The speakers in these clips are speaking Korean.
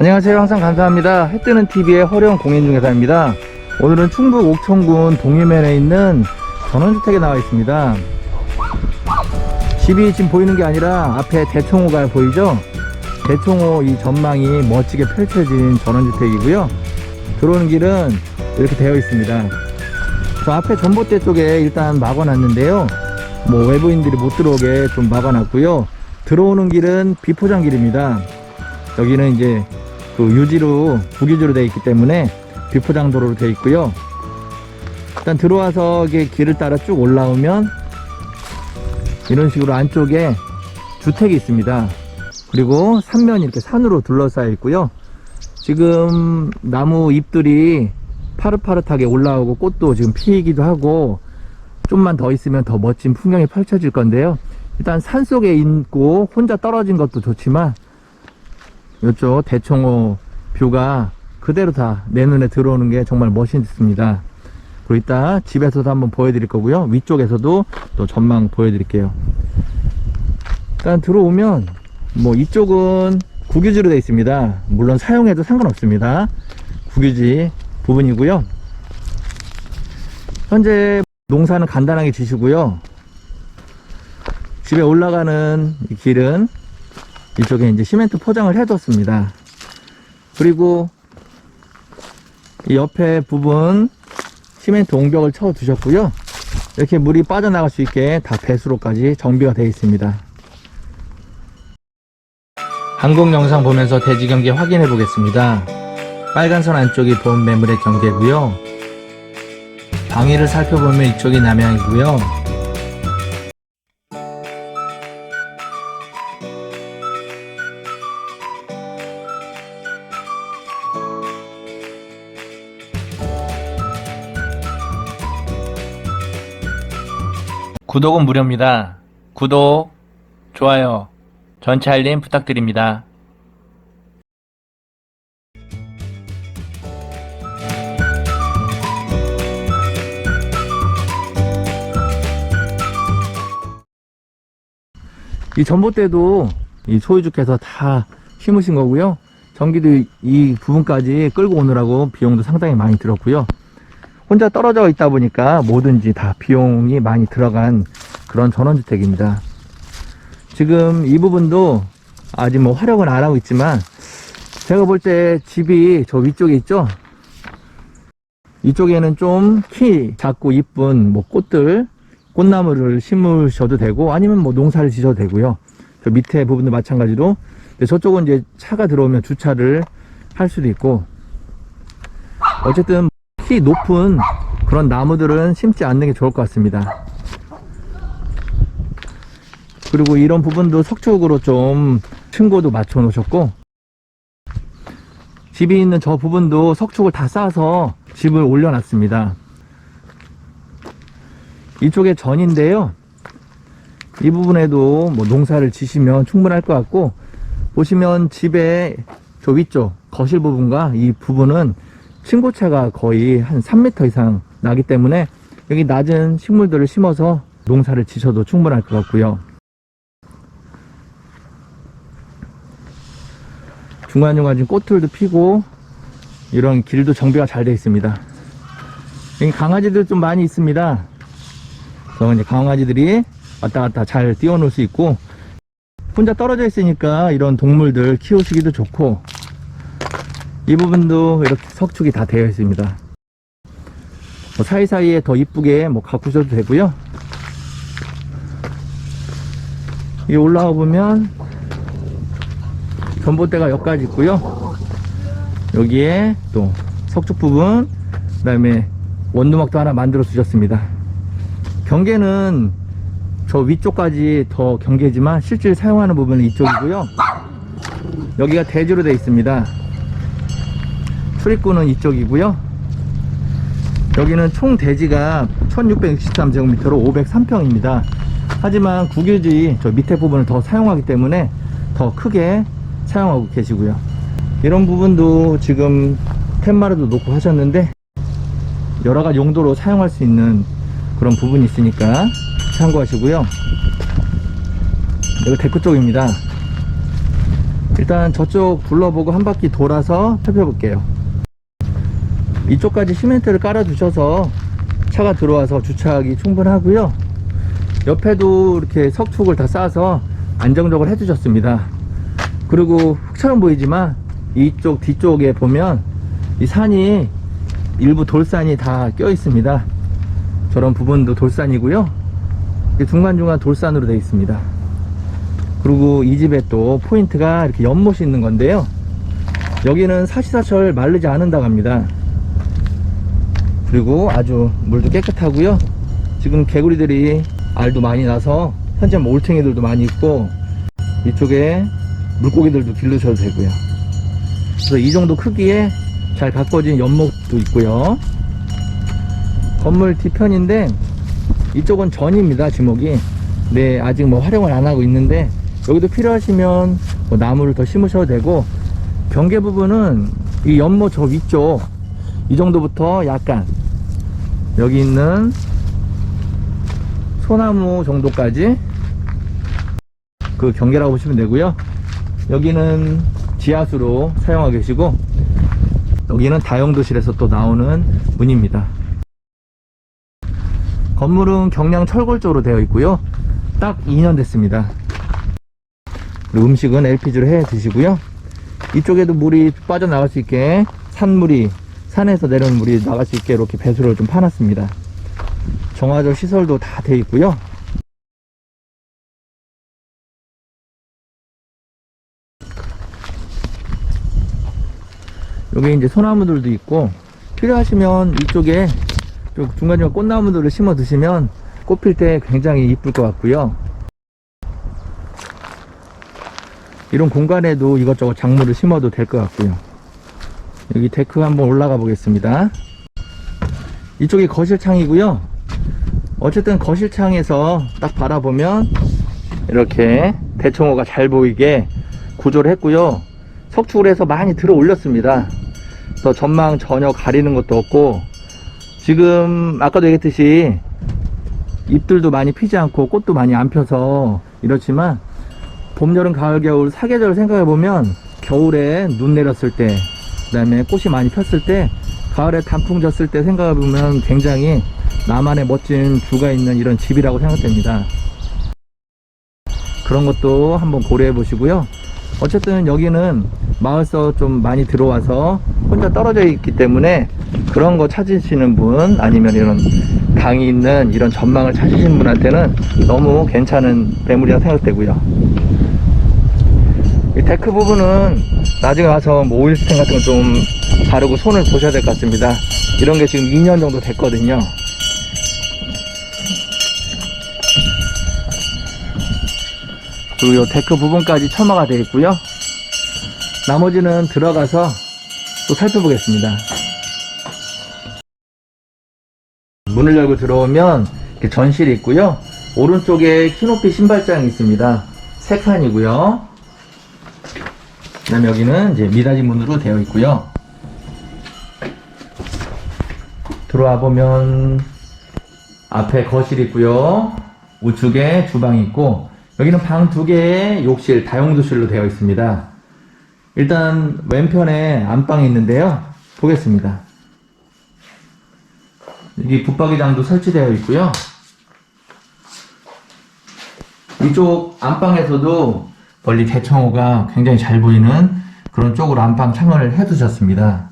안녕하세요. 항상 감사합니다. 해뜨는 TV의 허령 공인중개사입니다. 오늘은 충북 옥천군 동해면에 있는 전원주택에 나와 있습니다. 집이 지금 보이는 게 아니라 앞에 대청호가 보이죠? 대청호 이 전망이 멋지게 펼쳐진 전원주택이고요. 들어오는 길은 이렇게 되어 있습니다. 저 앞에 전봇대 쪽에 일단 막아놨는데요. 뭐 외부인들이 못 들어오게 좀 막아놨고요. 들어오는 길은 비포장 길입니다. 여기는 이제 그 유지로 부유지로 되어 있기 때문에 비포장 도로로 되어 있고요. 일단 들어와서 이게 길을 따라 쭉 올라오면 이런 식으로 안쪽에 주택이 있습니다. 그리고 삼면이 이렇게 산으로 둘러싸여 있고요. 지금 나무 잎들이 파릇파릇하게 올라오고 꽃도 지금 피기도 하고 좀만 더 있으면 더 멋진 풍경이 펼쳐질 건데요. 일단 산 속에 있고 혼자 떨어진 것도 좋지만 이쪽 대청호 뷰가 그대로 다 내 눈에 들어오는 게 정말 멋있습니다. 그리고 이따 집에서도 한번 보여드릴 거고요. 위쪽에서도 또 전망 보여드릴게요. 일단 들어오면 뭐 이쪽은 국유지로 되어 있습니다. 물론 사용해도 상관없습니다. 국유지 부분이고요. 현재 농사는 간단하게 지시고요. 집에 올라가는 이 길은 이쪽에 이제 시멘트 포장을 해뒀습니다. 그리고 이 옆에 부분 시멘트 옹벽을 쳐 두셨고요. 이렇게 물이 빠져나갈 수 있게 다 배수로까지 정비가 되어 있습니다. 항공 영상 보면서 대지 경계 확인해 보겠습니다. 빨간 선 안쪽이 본 매물의 경계고요. 방위를 살펴보면 이쪽이 남향이고요. 구독은 무료입니다. 구독, 좋아요, 전체 알림 부탁드립니다. 이 전봇대도 이 소유주께서 다 심으신 거고요. 전기도 이 부분까지 끌고 오느라고 비용도 상당히 많이 들었고요. 혼자 떨어져 있다 보니까 뭐든지 다 비용이 많이 들어간 그런 전원주택입니다. 지금 이 부분도 아직 뭐 활용은 안 하고 있지만 제가 볼 때 집이 저 위쪽에 있죠? 이쪽에는 좀 키 작고 이쁜 뭐 꽃들, 꽃나무를 심으셔도 되고 아니면 뭐 농사를 지셔도 되고요. 저 밑에 부분도 마찬가지로 저쪽은 이제 차가 들어오면 주차를 할 수도 있고 어쨌든 키 높은 그런 나무들은 심지 않는 게 좋을 것 같습니다. 그리고 이런 부분도 석축으로 좀 층고도 맞춰 놓으셨고 집이 있는 저 부분도 석축을 다 쌓아서 집을 올려놨습니다. 이쪽에 전인데요. 이 부분에도 뭐 농사를 지시면 충분할 것 같고 보시면 집의 저 위쪽 거실 부분과 이 부분은 층고차가 거의 한 3m 이상 나기 때문에 여기 낮은 식물들을 심어서 농사를 지셔도 충분할 것 같고요. 중간중간 지금 꽃들도 피고 이런 길도 정비가 잘 되어 있습니다. 여기 강아지들 좀 많이 있습니다. 그래서 이제 강아지들이 왔다 갔다 잘 뛰어놀 수 있고 혼자 떨어져 있으니까 이런 동물들 키우시기도 좋고 이 부분도 이렇게 석축이 다 되어 있습니다. 뭐 사이사이에 더 이쁘게 뭐 가꾸셔도 되고요. 이 올라와 보면 전봇대가 여기까지 있고요. 여기에 또 석축 부분, 그 다음에 원두막도 하나 만들어 주셨습니다. 경계는 저 위쪽까지 더 경계지만 실제 사용하는 부분은 이쪽이고요. 여기가 대지로 되어 있습니다. 출입구는 이쪽이고요. 여기는 총 대지가 1663제곱미터로 503평입니다. 하지만 국유지 저 밑에 부분을 더 사용하기 때문에 더 크게 사용하고 계시고요. 이런 부분도 지금 팻마루도 놓고 하셨는데 여러 가지 용도로 사용할 수 있는 그런 부분이 있으니까 참고하시고요. 여기 데크 쪽입니다. 일단 저쪽 둘러보고 한 바퀴 돌아서 살펴볼게요. 이쪽까지 시멘트를 깔아 두셔서 차가 들어와서 주차하기 충분하고요. 옆에도 이렇게 석축을 다 쌓아서 안정적으로 해 주셨습니다. 그리고 흙처럼 보이지만 이쪽 뒤쪽에 보면 이 산이 일부 돌산이 다 껴 있습니다. 저런 부분도 돌산이고요. 중간중간 돌산으로 되어 있습니다. 그리고 이 집에 또 포인트가 이렇게 연못이 있는 건데요. 여기는 사시사철 마르지 않는다고 합니다. 그리고 아주 물도 깨끗하고요. 지금 개구리들이 알도 많이 나서 현재 뭐 올챙이들도 많이 있고 이쪽에 물고기들도 길르셔도 되고요. 그래서 이 정도 크기에 잘 가꿔진 연못도 있고요. 건물 뒤편인데 이쪽은 전입니다 지목이. 네 아직 뭐 활용을 안 하고 있는데 여기도 필요하시면 뭐 나무를 더 심으셔도 되고 경계 부분은 이 연못 저 위쪽 이 정도부터 약간 여기 있는 소나무 정도까지 그 경계라고 보시면 되고요. 여기는 지하수로 사용하고 계시고 여기는 다용도실에서 또 나오는 문입니다. 건물은 경량 철골 쪽으로 되어 있고요. 딱 2년 됐습니다. 음식은 LPG로 해 드시고요. 이쪽에도 물이 빠져나갈 수 있게 산물이 산에서 내려온 물이 나갈 수 있게 이렇게 배수를 좀 파놨습니다. 정화조 시설도 다 되어 있고요. 여기 이제 소나무들도 있고 필요하시면 이쪽에 좀 중간중간 꽃나무들을 심어 두시면 꽃필 때 굉장히 이쁠 것 같고요. 이런 공간에도 이것저것 작물을 심어도 될 것 같고요. 여기 데크 한번 올라가 보겠습니다. 이쪽이 거실창이고요. 어쨌든 거실창에서 딱 바라보면 이렇게 대청호가 잘 보이게 구조를 했고요. 석축을 해서 많이 들어 올렸습니다. 그래서 전망 전혀 가리는 것도 없고 지금 아까도 얘기했듯이 잎들도 많이 피지 않고 꽃도 많이 안 펴서 이렇지만 봄, 여름, 가을, 겨울 사계절을 생각해 보면 겨울에 눈 내렸을 때 그 다음에 꽃이 많이 폈을 때 가을에 단풍 졌을 때 생각해 보면 굉장히 나만의 멋진 뷰가 있는 이런 집이라고 생각됩니다. 그런 것도 한번 고려해 보시고요. 어쨌든 여기는 마을서 좀 많이 들어와서 혼자 떨어져 있기 때문에 그런 거 찾으시는 분 아니면 이런 강이 있는 이런 전망을 찾으시는 분한테는 너무 괜찮은 매물이라고 생각되고요. 이 데크 부분은 나중에 와서 뭐 오일 스텐 같은 거 좀 바르고 손을 보셔야 될 것 같습니다. 이런 게 지금 2년 정도 됐거든요. 그리고 이 데크 부분까지 처마가 되어 있고요. 나머지는 들어가서 또 살펴보겠습니다. 문을 열고 들어오면 전실이 있고요. 오른쪽에 키높이 신발장이 있습니다. 세 칸이고요. 그다음 여기는 이제 미닫이 문으로 되어 있고요. 들어와 보면 앞에 거실 있고요. 우측에 주방이 있고 여기는 방 두 개에 욕실, 다용도실로 되어 있습니다. 일단 왼편에 안방이 있는데요. 보겠습니다. 여기 붙박이장도 설치되어 있고요. 이쪽 안방에서도 멀리 대청호가 굉장히 잘 보이는 그런 쪽으로 안방 창을 해두셨습니다.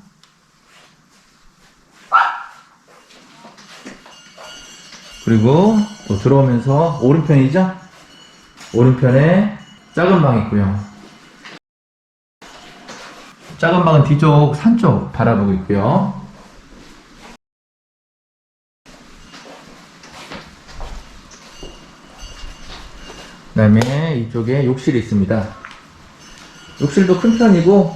그리고 또 들어오면서 오른편이죠? 오른편에 작은 방 있고요. 작은 방은 뒤쪽 산 쪽 바라보고 있고요. 다음에 이쪽에 욕실이 있습니다. 욕실도 큰 편이고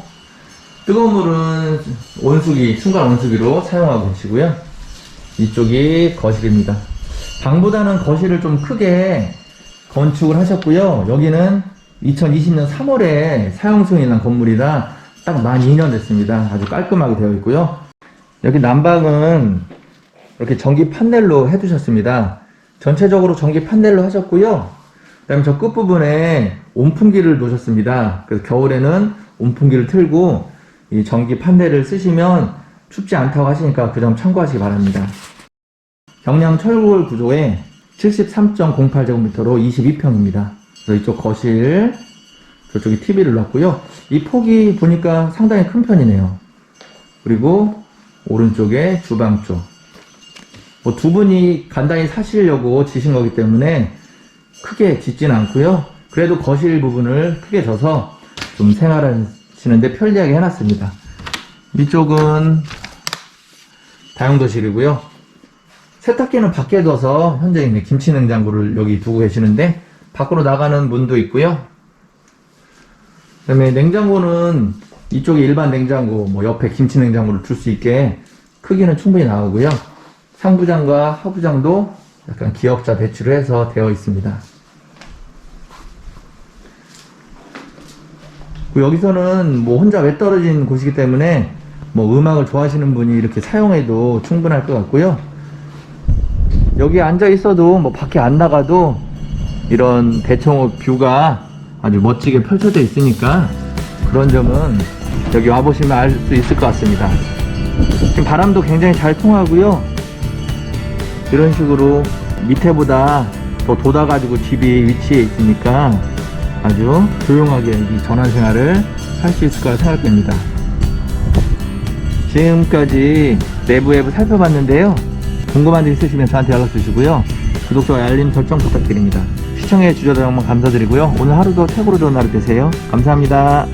뜨거운 물은 온수기, 순간 온수기로 사용하고 계시고요. 이쪽이 거실입니다. 방보다는 거실을 좀 크게 건축을 하셨고요. 여기는 2020년 3월에 사용 승인이 난 건물이라 딱 만 2년 됐습니다. 아주 깔끔하게 되어 있고요. 여기 난방은 이렇게 전기 판넬로 해두셨습니다. 전체적으로 전기 판넬로 하셨고요. 그다음에 저 끝부분에 온풍기를 놓으셨습니다. 그래서 겨울에는 온풍기를 틀고 이 전기 판넬을 쓰시면 춥지 않다고 하시니까 그 점 참고하시기 바랍니다. 경량 철골 구조에 73.08제곱미터로 22평입니다. 그래서 이쪽 거실, 저쪽에 TV를 놨고요. 이 폭이 보니까 상당히 큰 편이네요. 그리고 오른쪽에 주방 쪽. 뭐 두 분이 간단히 사시려고 지신 거기 때문에 크게 짓진 않고요. 그래도 거실 부분을 크게 져서 좀 생활하시는데 편리하게 해놨습니다. 이쪽은 다용도실이고요. 세탁기는 밖에 둬서 현재 있는 김치 냉장고를 여기 두고 계시는데 밖으로 나가는 문도 있고요. 그다음에 냉장고는 이쪽에 일반 냉장고, 뭐 옆에 김치 냉장고를 둘 수 있게 크기는 충분히 나오고요. 상부장과 하부장도 약간 기역자 배치를 해서 되어 있습니다. 그리고 여기서는 뭐 혼자 외 떨어진 곳이기 때문에 뭐 음악을 좋아하시는 분이 이렇게 사용해도 충분할 것 같고요. 여기 앉아 있어도 뭐 밖에 안 나가도 이런 대청호 뷰가 아주 멋지게 펼쳐져 있으니까 그런 점은 여기 와보시면 알 수 있을 것 같습니다. 지금 바람도 굉장히 잘 통하고요. 이런 식으로 밑에보다 더 돋아가지고 집이 위치해 있으니까 아주 조용하게 이 전환 생활을 할 수 있을 거라 생각됩니다. 지금까지 내부 앱을 살펴봤는데요. 궁금한 점 있으시면 저한테 연락 주시고요. 구독과 알림 설정 부탁드립니다. 시청해 주셔서 정말 감사드리고요. 오늘 하루도 최고로 좋은 하루 되세요. 감사합니다.